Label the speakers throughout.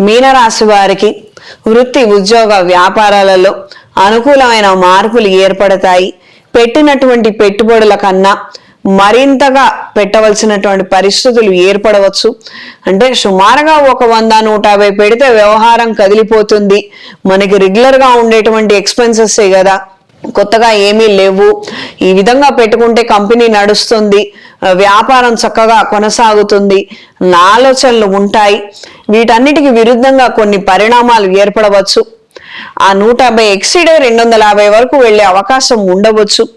Speaker 1: మీనరాశి వారికి వృత్తి ఉద్యోగ వ్యాపారాలలో అనుకూలమైన మార్పులు ఏర్పడతాయి. పెట్టినటువంటి పెట్టుబడుల కన్నా మరింతగా పెట్టవలసినటువంటి పరిస్థితులు ఏర్పడవచ్చు. అంటే సుమారుగా ఒక వంద నూట యాభై పెడితే వ్యవహారం కదిలిపోతుంది. మనకి రెగ్యులర్గా ఉండేటువంటి ఎక్స్పెన్సెస్ కదా. కొత్తగా ఏమీ లేవు. ఈ విధంగా పెట్టుకుంటే కంపెనీ నడుస్తుంది. వ్యాపారం చక్కగా కొనసాగుతుంది. నా ఆలోచనలు ఉంటాయి. వీటన్నిటికి విరుద్ధంగా కొన్ని పరిణామాలు ఏర్పడవచ్చు. ఆ నూట యాభై ఎక్సిడే రెండు వందల యాభై వరకు వెళ్ళే అవకాశం ఉండవచ్చు.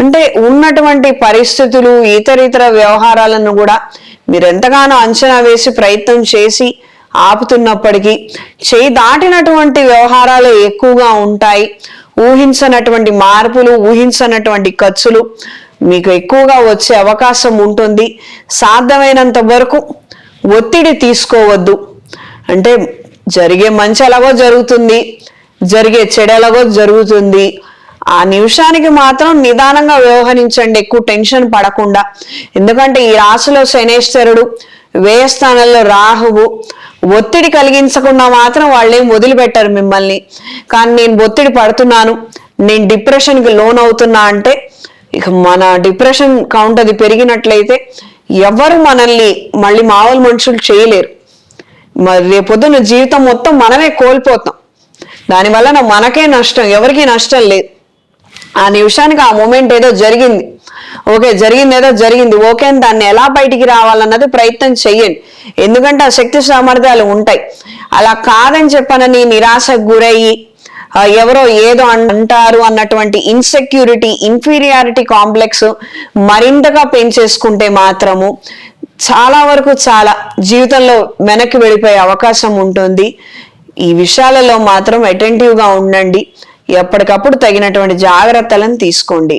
Speaker 1: అంటే ఉన్నటువంటి పరిస్థితులు ఇతరితర వ్యవహారాలను కూడా మీరు ఎంతగానో అంచనా వేసి ప్రయత్నం చేసి ఆపుతున్నప్పటికీ చేయి దాటినటువంటి వ్యవహారాలు ఎక్కువగా ఉంటాయి. ఊహించనటువంటి మార్పులు ఊహించనటువంటి ఖర్చులు మీకు ఎక్కువగా వచ్చే అవకాశం ఉంటుంది. సాధ్యమైనంత వరకు ఒత్తిడి తీసుకోవద్దు. అంటే జరిగే మంచి ఎలాగో జరుగుతుంది జరిగే చెడు ఎలాగో జరుగుతుంది. ఆ నిమిషానికి మాత్రం నిదానంగా వ్యవహరించండి ఎక్కువ టెన్షన్ పడకుండా. ఎందుకంటే ఈ రాశిలో శనేశ్వరుడు వ్యయ స్థానంలో రాహువు ఒత్తిడి కలిగించకుండా మాత్రం వాళ్ళేం వదిలిపెట్టారు మిమ్మల్ని. కానీ నేను ఒత్తిడి పడుతున్నాను నేను డిప్రెషన్కి లోన్ అవుతున్నా అంటే ఇక మన డిప్రెషన్ కౌంట్ అది పెరిగినట్లయితే ఎవరు మనల్ని మళ్ళీ మామూలు మనుషులు చేయలేరు. మరి రేపొద్దున జీవితం మొత్తం మనమే కోల్పోతాం. దానివల్ల మనకే నష్టం ఎవరికీ నష్టం లేదు. ఆ నిమిషానికి ఆ మూమెంట్ ఏదో జరిగింది. ఓకే జరిగింది ఏదో జరిగింది. ఓకే అని దాన్ని ఎలా బయటికి రావాలన్నది ప్రయత్నం చెయ్యండి. ఎందుకంటే ఆ శక్తి సామర్థ్యాలు ఉంటాయి. అలా కాదని చెప్పనని నిరాశకు గురయ్యి ఎవరో ఏదో అంటారు అన్నటువంటి ఇన్సెక్యూరిటీ ఇన్ఫీరియారిటీ కాంప్లెక్స్ మరింతగా పెంచేసుకుంటే మాత్రము చాలా వరకు చాలా జీవితంలో వెనక్కి వెళ్ళిపోయే అవకాశం ఉంటుంది. ఈ విషయాలలో మాత్రం అటెంటివ్గా ఉండండి. ఎప్పటికప్పుడు తగినటువంటి జాగ్రత్తలను తీసుకోండి.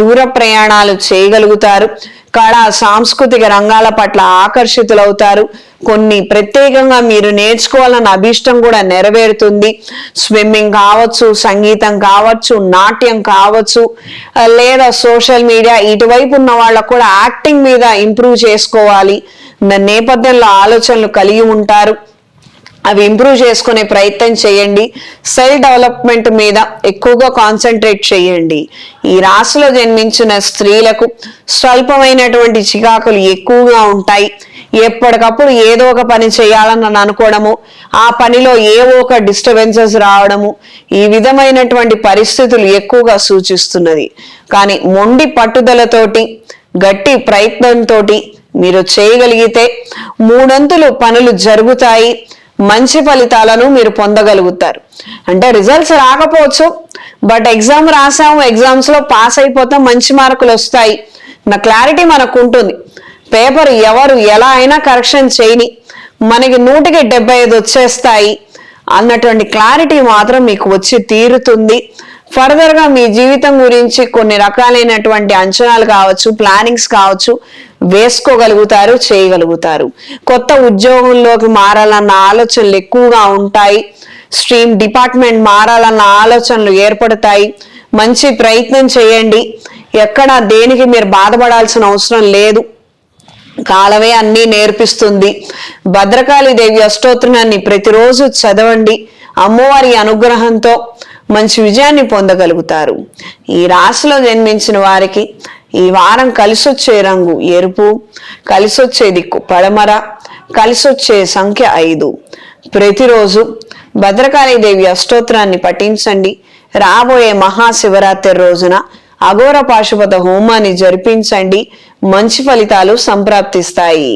Speaker 1: దూర ప్రయాణాలు చేయగలుగుతారు. కళా సాంస్కృతిక రంగాల పట్ల ఆకర్షితులవుతారు. కొన్ని ప్రత్యేకంగా మీరు నేర్చుకోవాలన్న అభిష్టం కూడా నెరవేరుతుంది. స్విమ్మింగ్ కావచ్చు సంగీతం కావచ్చు నాట్యం కావచ్చు లేదా సోషల్ మీడియా ఇటువైపు ఉన్న వాళ్ళకు కూడా యాక్టింగ్ మీద ఇంప్రూవ్ చేసుకోవాలి. నేపథ్యంలో ఆలోచనలు కలిగి ఉంటారు. అవి ఇంప్రూవ్ చేసుకునే ప్రయత్నం చేయండి. సెల్ డెవలప్మెంట్ మీద ఎక్కువగా కాన్సన్ట్రేట్ చేయండి. ఈ రాశిలో జన్మించిన స్త్రీలకు స్వల్పమైనటువంటి చికాకులు ఎక్కువగా ఉంటాయి. ఎప్పటికప్పుడు ఏదో ఒక పని చేయాలని అనుకోవడము ఆ పనిలో ఏవో ఒక డిస్టర్బెన్సెస్ రావడము ఈ విధమైనటువంటి పరిస్థితులు ఎక్కువగా సూచిస్తున్నది. కానీ మొండి పట్టుదలతోటి గట్టి ప్రయత్నంతో మీరు చేయగలిగితే మూడంతులు పనులు జరుగుతాయి. మంచి ఫలితాలను మీరు పొందగలుగుతారు. అంటే రిజల్ట్స్ రాకపోవచ్చు బట్ ఎగ్జామ్ రాసాము ఎగ్జామ్స్లో పాస్ అయిపోతాం మంచి మార్కులు వస్తాయి నా క్లారిటీ మనకు ఉంటుంది. పేపర్ ఎవరు ఎలా అయినా కరెక్షన్ చేయని మనకి నూటికి డెబ్బై ఐదు వచ్చేస్తాయి అన్నటువంటి క్లారిటీ మాత్రం మీకు వచ్చి తీరుతుంది. ఫర్దర్గా మీ జీవితం గురించి కొన్ని రకాలైనటువంటి అంచనాలు కావచ్చు ప్లానింగ్స్ కావచ్చు వేసుకోగలుగుతారు చేయగలుగుతారు. కొత్త ఉద్యోగంలోకి మారాలన్న ఆలోచనలు ఎక్కువగా ఉంటాయి. స్ట్రీమ్ డిపార్ట్మెంట్ మారాలన్న ఆలోచనలు ఏర్పడతాయి. మంచి ప్రయత్నం చేయండి. ఎక్కడ దేనికి మీరు బాధపడాల్సిన అవసరం లేదు. కాలమే అన్నీ నేర్పిస్తుంది. భద్రకాళి దేవి అష్టోత్తరాన్ని ప్రతిరోజు చదవండి. అమ్మవారి అనుగ్రహంతో మంచి విజయాన్ని పొందగలుగుతారు. ఈ రాశిలో జన్మించిన వారికి ఈ వారం కలిసొచ్చే రంగు ఎరుపు కలిసొచ్చే దిక్కు పడమర కలిసొచ్చే సంఖ్య ఐదు. ప్రతిరోజు భద్రకాళీదేవి అష్టోత్రాన్ని అష్టోత్తరాన్ని పఠించండి. రాబోయే మహాశివరాత్రి రోజున అఘోర పాశుపత హోమాన్ని జరిపించండి. మంచి ఫలితాలు సంప్రాప్తిస్తాయి.